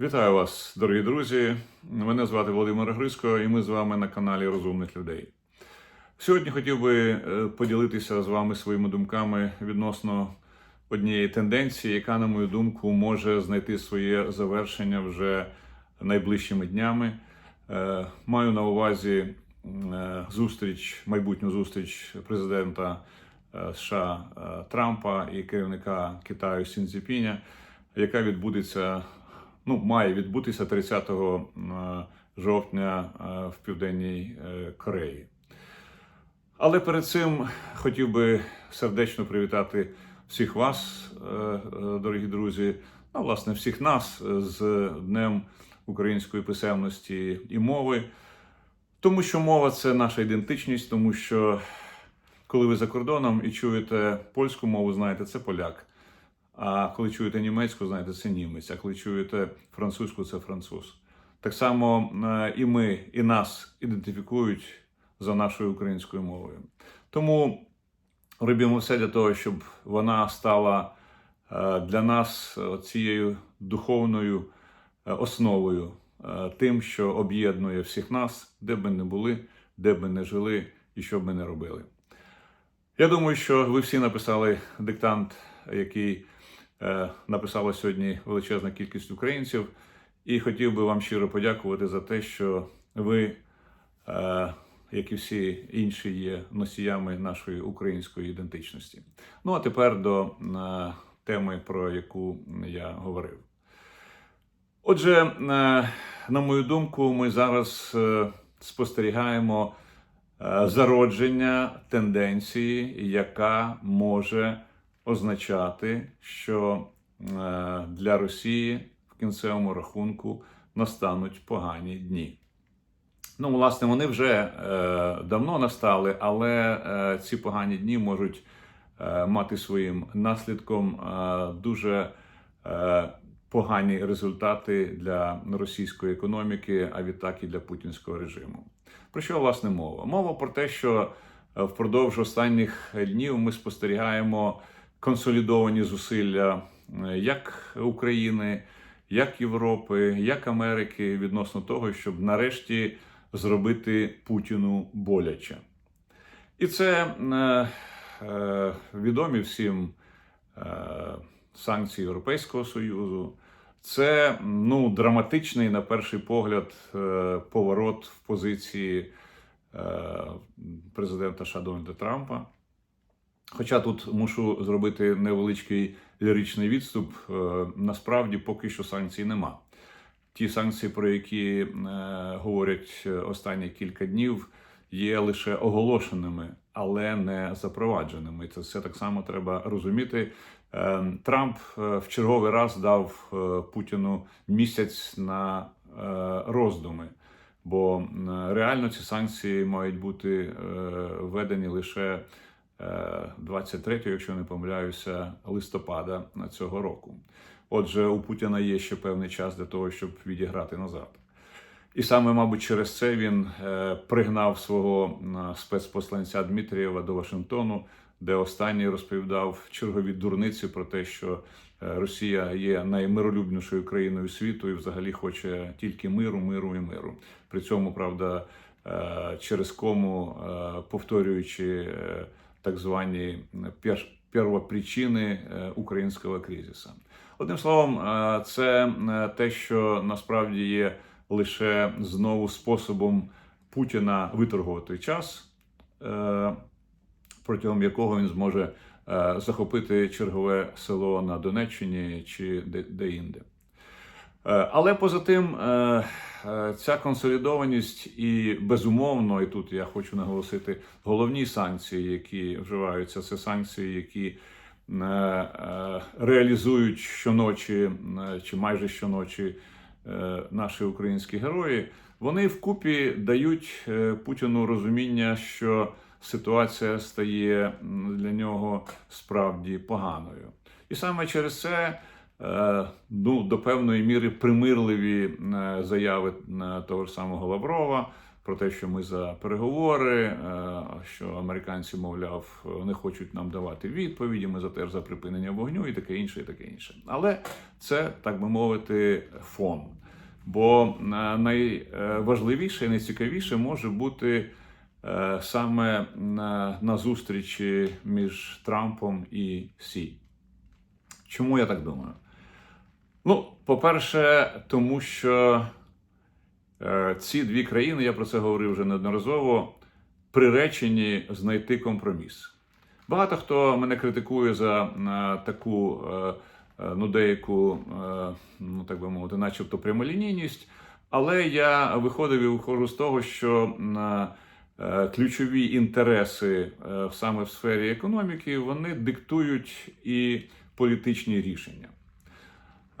Вітаю вас, дорогі друзі. Мене звати Володимир Грицько, і ми з вами на каналі Розумних людей. Сьогодні хотів би е, поділитися з вами своїми думками відносно однієї тенденції, яка, на мою думку, може знайти своє завершення вже найближчими днями. Е, Маю на увазі е, зустріч, майбутню зустріч президента США Трампа і керівника Китаю Сінзіпіня, яка відбудеться ну, має відбутися 30 е, жовтня е, в Південній е, Кореї. Але перед цим хотів би сердечно привітати всіх вас, дорогі друзі, ну, власне, всіх нас з Днем української писемності і мови. Тому що мова це наша ідентичність, тому що коли ви за кордоном і чуєте польську мову, знаєте, це поляк. А коли чуєте німецьку, знаєте, це німець. А коли чуєте французьку, це француз. Так само е, і ми, і нас ідентифікують за нашою українською мовою. Тому робимо все для того, щоб вона стала е, для нас цією духовною е, основою, тим, що об'єднує всіх нас, де б ми не були, де б ми не жили і що б ми не робили. Я думаю, що ви всі написали диктант, який написала сьогодні величезна кількість українців, і хотів би вам щиро подякувати за те, що ви, е, як і всі інші, є носіями нашої української ідентичності. Ну а тепер до е, теми, про яку я говорив. Отже, е, на мою думку, ми зараз е, спостерігаємо е, зародження тенденції, яка може означати, що е, для Росії в кінцевому рахунку настануть погані дні. Ну, власне, вони вже е, давно настали, але е, ці погані дні можуть мати своїм наслідком дуже погані результати для російської економіки, а відтак і для путінського режиму. Про що власне мова? Мова про те, що впродовж останніх днів ми спостерігаємо консолідовані зусилля е, як України, як Європи, як Америки відносно того, щоб нарешті зробити Путіну боляче. І це е, е, відомі всім е, санкції Європейського Союзу. Це ну, драматичний, на перший погляд, е, поворот в позиції президента США Трампа. Хоча тут мушу зробити невеличкий ліричний відступ, е, насправді поки що санкцій нема. Ті санкції, про які е, говорять останні кілька днів, є лише оголошеними, але не запровадженими. Це все так само треба розуміти. Е, Трамп е, в черговий раз дав е, Путіну місяць на е, роздуми, бо е, реально ці санкції мають бути е, введені лише. 23, якщо не помиляюся, листопада цього року. Отже, у Путіна є ще певний час для того, щоб відіграти назад. І саме, мабуть, через це він е, пригнав свого спецпосланця Дмитрієва до Вашингтону, де останній розповідав чергові дурниці про те, що е, Росія є наймиролюбнішою країною світу і взагалі хоче тільки миру, миру і миру. При цьому, правда, е, через кому повторюючи. Е, так звані пер- первопричини е, українського кризису. Одним словом, е, це е, те, що насправді є лише знову способом Путіна виторгувати час, е, протягом якого він зможе е, захопити чергове село на Донеччині чи де- де-інде. Е, Але поза тим, е, е, ця консолідованість і безумовно, і тут я хочу наголосити головні санкції, які вживаються, це санкції, які реалізують щоночі чи майже щоночі наші українські герої. Вони вкупі дають Путіну розуміння, що ситуація стає для нього справді поганою, і саме через це. Е, ну, до певної міри примирливі е, заяви е, того ж самого Лаврова про те, що ми за переговори, що американці, мовляв, не хочуть нам давати відповіді. Ми за теж за припинення вогню і таке інше, і таке інше. Але це так би мовити фон. Бо найважливіше і найцікавіше може бути саме на зустрічі між Трампом і Сі. Чому я так думаю? Ну, по-перше, тому що е, ці дві країни, я про це говорив вже неодноразово, приречені знайти компроміс. Багато хто мене критикує за е, таку е, ну, деяку, ну так би мовити, начебто прямолінійність. Але я виходив і виходжу з того, що е, ключові інтереси саме в сфері економіки вони диктують і політичні рішення.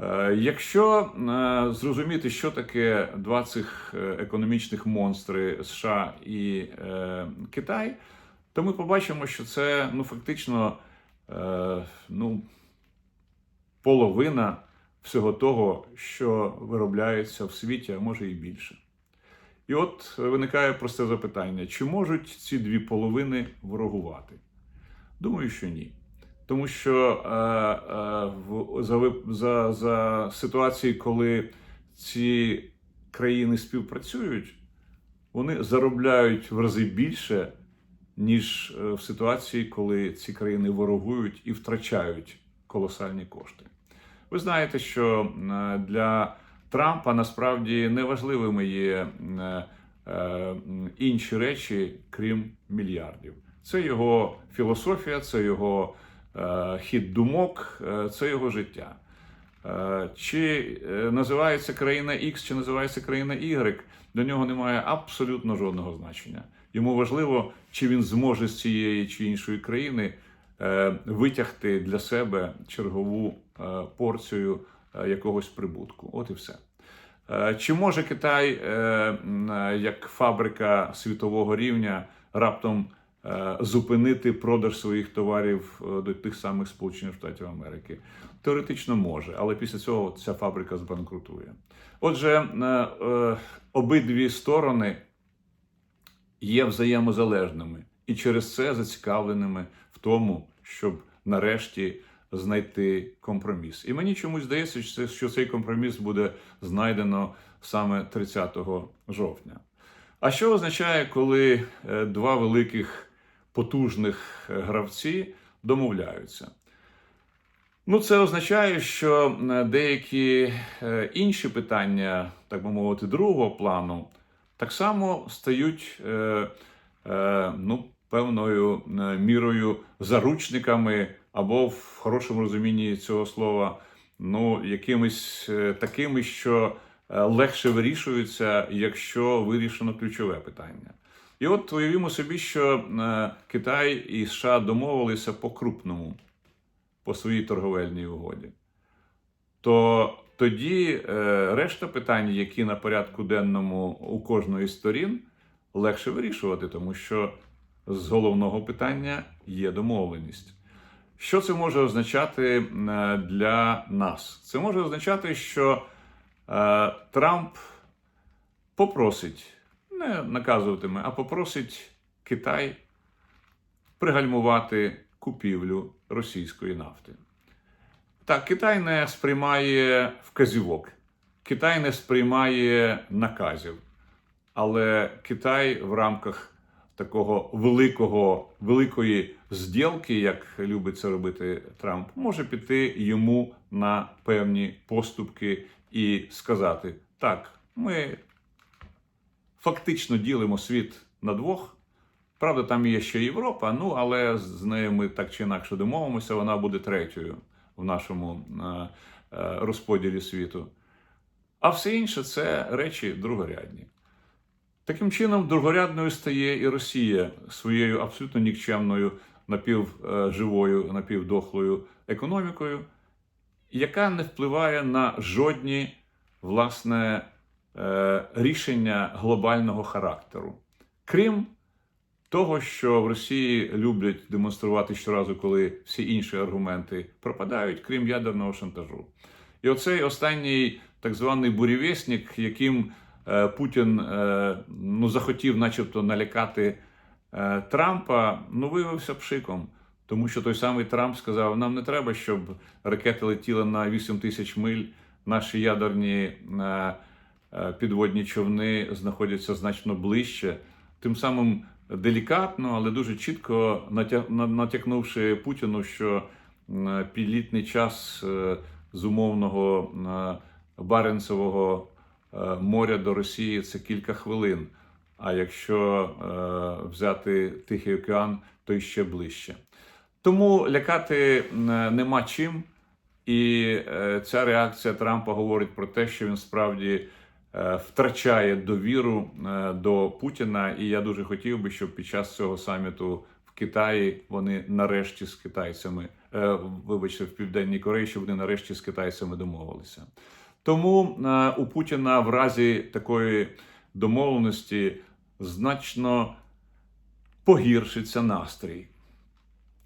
Е, Якщо е, зрозуміти, що таке два цих е, економічних монстри США і Китай, то ми побачимо, що це ну фактично ну, половина всього того, що виробляється в світі, а може і більше. І от виникає просте запитання: чи можуть ці дві половини ворогувати? Думаю, що ні. Тому що е, е, в, за, за, за ситуації, коли ці країни співпрацюють, вони заробляють в рази більше, ніж е, в ситуації, коли ці країни ворогують і втрачають колосальні кошти. Ви знаєте, що е, для Трампа насправді неважливими є е, інші речі, крім мільярдів. Це його філософія, це його хід думок, е, це його життя. Е, Чи е, називається країна X, чи називається країна Y, для нього немає абсолютно жодного значення. Йому важливо, чи він зможе з цієї чи іншої країни е, витягти для себе чергову е, порцію е, якогось прибутку. От і все. Е, Чи може Китай, е, е, як фабрика світового рівня, раптом е, зупинити продаж своїх товарів е, до тих самих Сполучених Штатів Америки? Теоретично може, але після цього ця фабрика збанкрутує. Отже, е, е, обидві сторони є взаємозалежними і через це зацікавленими в тому, щоб нарешті знайти компроміс. І мені чомусь здається, що цей компроміс буде знайдено саме 30 жовтня. А що означає, коли е, два великих потужних е, гравці домовляються? Ну, це означає, що е, деякі е, інші питання, так би мовити, другого плану, так само стають ну, певною мірою заручниками або в хорошому розумінні цього слова, ну, якимись такими, що легше вирішуються, якщо вирішено ключове питання. І от уявімо собі, що е, Китай і США домовилися по крупному по своїй торговельній угоді, то тоді е, решта питань, які на порядку денному у кожної з сторін, легше вирішувати, тому що з головного питання є домовленість. Що це може означати е, для нас? Це може означати, що Трамп попросить, не наказуватиме, а попросить Китай пригальмувати купівлю російської нафти. Так, Китай не сприймає вказівок, Китай не сприймає наказів, але Китай в рамках такого великого, великої зділки, як любить це робити Трамп, може піти йому на певні поступки і сказати: так, ми фактично ділимо світ на двох. Правда, там є ще Європа, ну але з нею ми так чи інакше домовимося, вона буде третьою в нашому е, е, розподілі світу. А все інше це речі другорядні. Таким чином, другорядною стає і Росія своєю абсолютно нікчемною напівживою, напівдохлою економікою, яка не впливає на жодні власне е, рішення глобального характеру. Крім того, що в Росії люблять демонструвати щоразу, коли всі інші аргументи пропадають, крім ядерного шантажу. І оцей останній так званий бурєвєснік, яким е, Путін е, ну, захотів, начебто, налякати е, Трампа, ну виявився пшиком. Тому що той самий Трамп сказав: нам не треба, щоб ракети летіли на 8 тисяч миль. Наші ядерні е, е, підводні човни знаходяться значно ближче. Тим самим делікатно, але дуже чітко натякнувши Путіну, що підлітний час е, з умовного е, Баренцевого е, моря до Росії це кілька хвилин. А якщо е, взяти Тихий океан, то і ще ближче. Тому лякати нема чим. І е, ця реакція Трампа говорить про те, що він справді е, втрачає довіру е, до Путіна. І я дуже хотів би, щоб під час цього саміту в Китаї вони нарешті з китайцями, е, вибачте, в Південній Кореї, щоб вони нарешті з китайцями домовилися. Тому е, у Путіна в разі такої домовленості значно погіршиться настрій.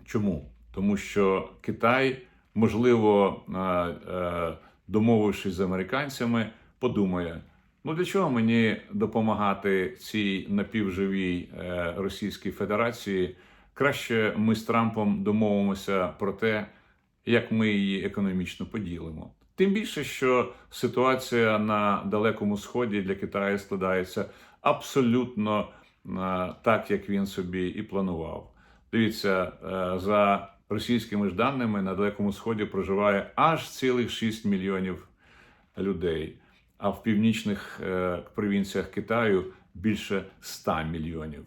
Чому? Тому що Китай, можливо, е, е, домовившись з американцями, подумає: ну для чого мені допомагати цій напівживій е, Російській Федерації? Краще ми з Трампом домовимося про те, як ми її економічно поділимо. Тим більше, що ситуація на Далекому Сході для Китаю складається абсолютно е, так, як він собі і планував. Дивіться, е, за російськими ж даними на Далекому Сході проживає аж цілих 6 мільйонів людей, а в північних е, провінціях Китаю більше 100 мільйонів.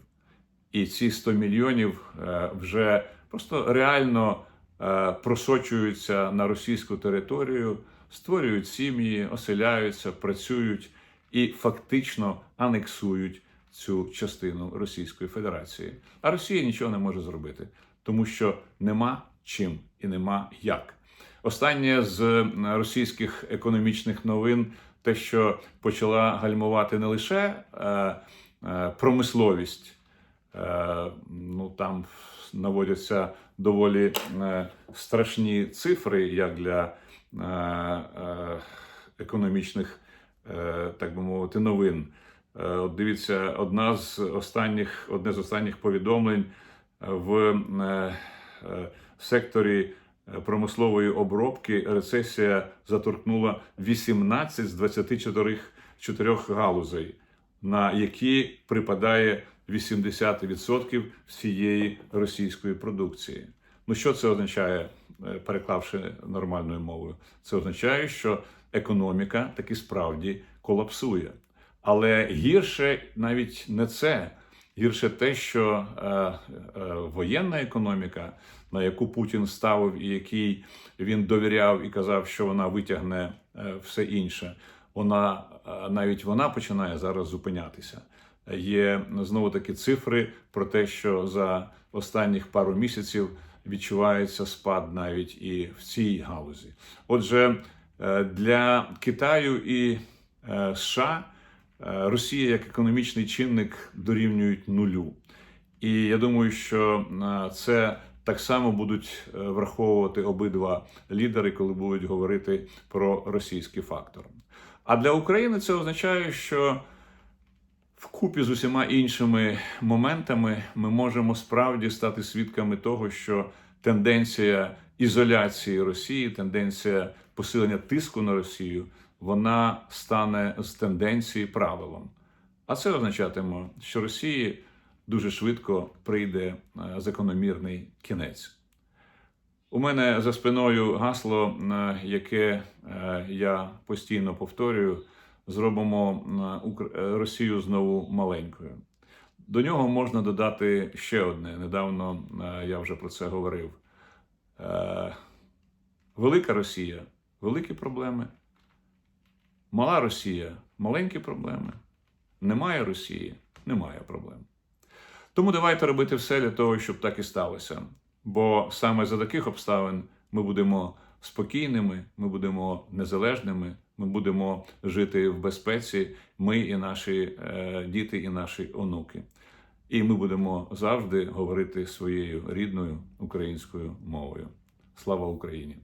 І ці 100 мільйонів е, вже просто реально е, просочуються на російську територію, створюють сім'ї, оселяються, працюють і фактично анексують цю частину Російської Федерації. А Росія нічого не може зробити, тому що нема чим і нема як. Останнє з російських економічних новин те, що почала гальмувати не лише е, е, промисловість, е, ну там наводяться доволі е, страшні цифри, як для е, е, економічних, е, так би мовити, новин. Е, От дивіться, одна з останніх, одне з останніх повідомлень в е, е, секторі е, промислової обробки рецесія заторкнула 18 з 24 чотирьох галузей, на які припадає 80% всієї російської продукції. Ну що це означає, е, переклавши нормальною мовою? Це означає, що економіка таки справді колапсує. Але гірше навіть не це. Гірше те, що е, е, воєнна економіка, на яку Путін ставив і якій він довіряв і казав, що вона витягне е, все інше, вона е, навіть вона починає зараз зупинятися. Є знову таки цифри про те, що за останніх пару місяців відчувається спад навіть і в цій галузі. Отже, е, для Китаю і е, США. Е, Росія як економічний чинник дорівнюють нулю. І я думаю, що е, це так само будуть е, враховувати обидва лідери, коли будуть говорити про російський фактор. А для України це означає, що вкупі з усіма іншими моментами ми можемо справді стати свідками того, що тенденція ізоляції Росії, тенденція посилення тиску на Росію, вона стане з тенденції правилом. А це означатиме, що Росії дуже швидко прийде е, закономірний кінець. У мене за спиною гасло, е, яке е, я постійно повторюю: зробимо Росію знову маленькою. До нього можна додати ще одне. Недавно я вже про це говорив. Велика Росія великі проблеми. Мала Росія маленькі проблеми. Немає Росії, немає проблем. Тому давайте робити все для того, щоб так і сталося. Бо саме за таких обставин ми будемо спокійними, ми будемо незалежними, ми будемо жити в безпеці, ми і наші е, діти, і наші онуки. І ми будемо завжди говорити своєю рідною українською мовою. Слава Україні!